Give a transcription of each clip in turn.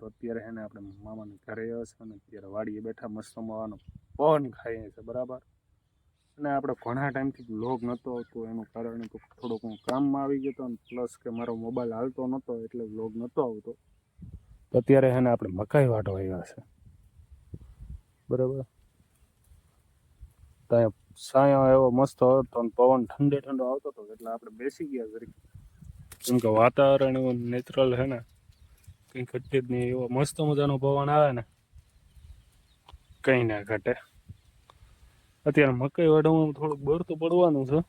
તો અત્યારે એને આપણે મામાને ઘરે છે અને અત્યારે વાડીએ બેઠા મસ્ત મવાનો પવન ખાઈએ છે, બરાબર? અને આપણે ઘણા ટાઈમથી લોગ નહોતો આવતો, એનું કારણ તો થોડુંક હું કામમાં આવી ગયો હતો અને પ્લસ કે મારો મોબાઈલ હાલતો નહોતો એટલે લોગ નહોતો આવતો. તો અત્યારે એને આપણે મકાઈ વાટો આવ્યા છે. બરાબર? ત્યાં સાયો એવો મસ્ત હતો અને પવન ઠંડે ઠંડો આવતો હતો એટલે આપણે બેસી ગયા જરીક કેમ કે વાતાવરણ એવું નેચરલ છે ને. કંઈ ઘટે જ નહીં એવો મસ્ત મજાનો પવન આવે ને, કંઈ ના ઘટે. અત્યારે મકાઈ વાઢવામાં થોડુંક બર તો પડવાનું છે.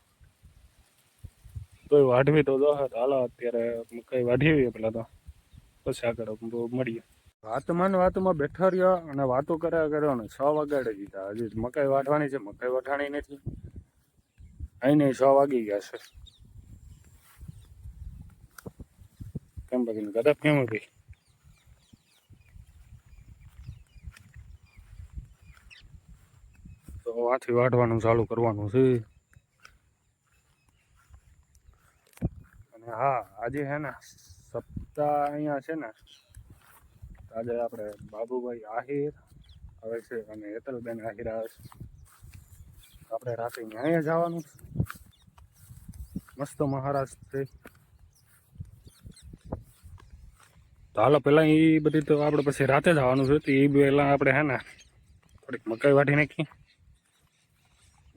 તો વાઢવી તો દો હાલો અત્યારે મકાઈ વાઢીએ પેલા તો. પછી આગળ મળીએ. વાતમાં વાતમાં બેઠા રહ્યા અને વાતો કર્યા કર્યો ને છ વાગાડે દીધા. હજી મકાઈ વાઢવાની છે, મકાઈ વાઢાણી નથી. અહીં છ વાગી ગયા છે. કેમ બાકી? ગદપ કેમ હતી તો આથી વાઢવાનું ચાલુ કરવાનું છે. અને હા, આજે હે ને સપ્તાહ અહીંયા છે ને આજે આપણે બાબુભાઈ આહિર આવે છે અને હેતલબેન આહિર આવે છે. આપણે રાતે અહીંયા જવાનું છે. મસ્ત મહારાષ્ટ્ર તો હાલો પહેલાં એ બધી તો આપણે પછી રાતે જવાનું છે. તો એ પહેલાં આપણે હે ને થોડીક મકાઈ વાટી નાખી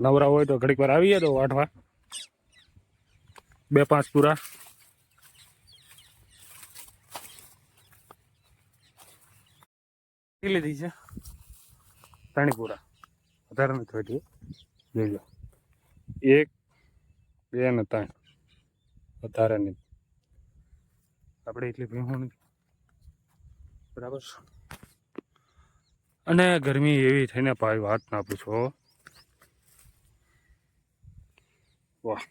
નવરા હોય તો ઘડીક વાર આવીએ તો વાઢવા બે પાંચ પૂરા. કેટલી લીધી છે? ત્રણી પૂરા. વધારે નથી વેઠી લો. એક બે ને ત્રણ. વધારે નહીં આપણે એટલી ભીમું બરાબર અને ગરમી એવી થઈને ભાઈ વાત ના પૂછો. વાહ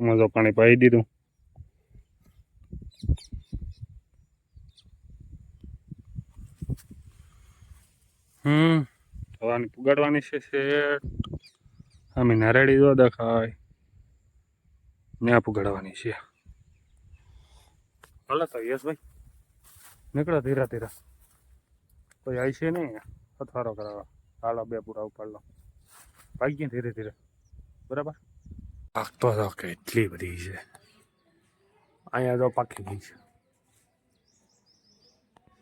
મજો પાણી પાઈ દીધું. હમ થવાની પુગાડવાની છે અમે નારેડી જો દેખાય. ત્યાં પુગાડવાની છે. હાલો તો યશભાઈ, નીકળો ધીરા ધીરા. કોઈ આવી છે નહીં અથવારો કરાવવા. હાલો, બે પૂરા ઉપાડ લો ભાગીએ ધીરે ધીરે. બરાબર? પાકતો તો કેટલી બધી છે અહીંયા તો પાકી ગઈ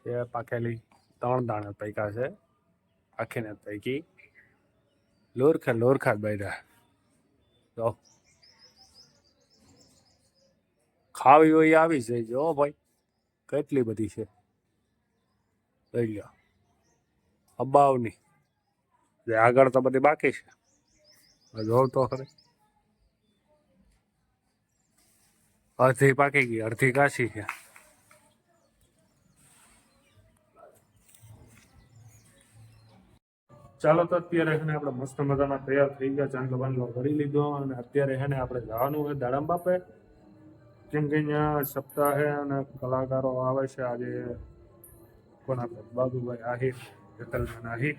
છે એ પાકેલી ત્રણ દાણા પૈકા છે આખીને પૈકી લોરખા લોરખા બૈરા જો ખાવી હોય આવી જાય જો ભાઈ કેટલી બધી છે લઈ લો અબાવની આગળ તો બધી બાકી છે જોવ તો ખરી અડધી પાકી ગઈ, અડધી કાચી છે. ચાલો તો અત્યારે છે ને આપણે મસ્ત મજાના તૈયાર થઈ ગયા, ચાંદલો બાંદલો કરી લીધો અને અત્યારે છે ને આપણે જવાનું છે દાડમ બાપે. કેમ કે અહીંયા સપ્તાહે અને કલાકારો આવે છે, આજે કોના બાબુભાઈ આહિર હેતલબેન આહિર.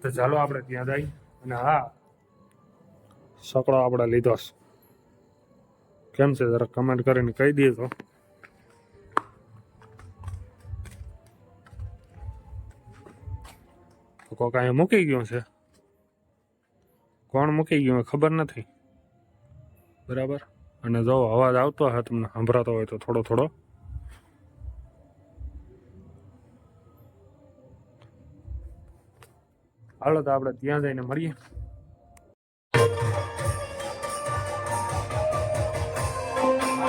તો ચાલો આપણે ત્યાં જઈ અને હા સકડો આપણે લીધો છે. કેમ છે? જરા કમેન્ટ કરીને કહી તો. કોક અહીંયા મૂકી ગયું છે. કોણ મૂકી ગયું ખબર નથી. બરાબર? અને જો અવાજ આવતો હોય તમને સંભળાતો હોય તો થોડો થોડો. હાલો તો આપણે ત્યાં જઈને મળીએ.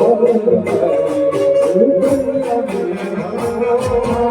Oh, Oh,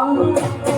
Senhor.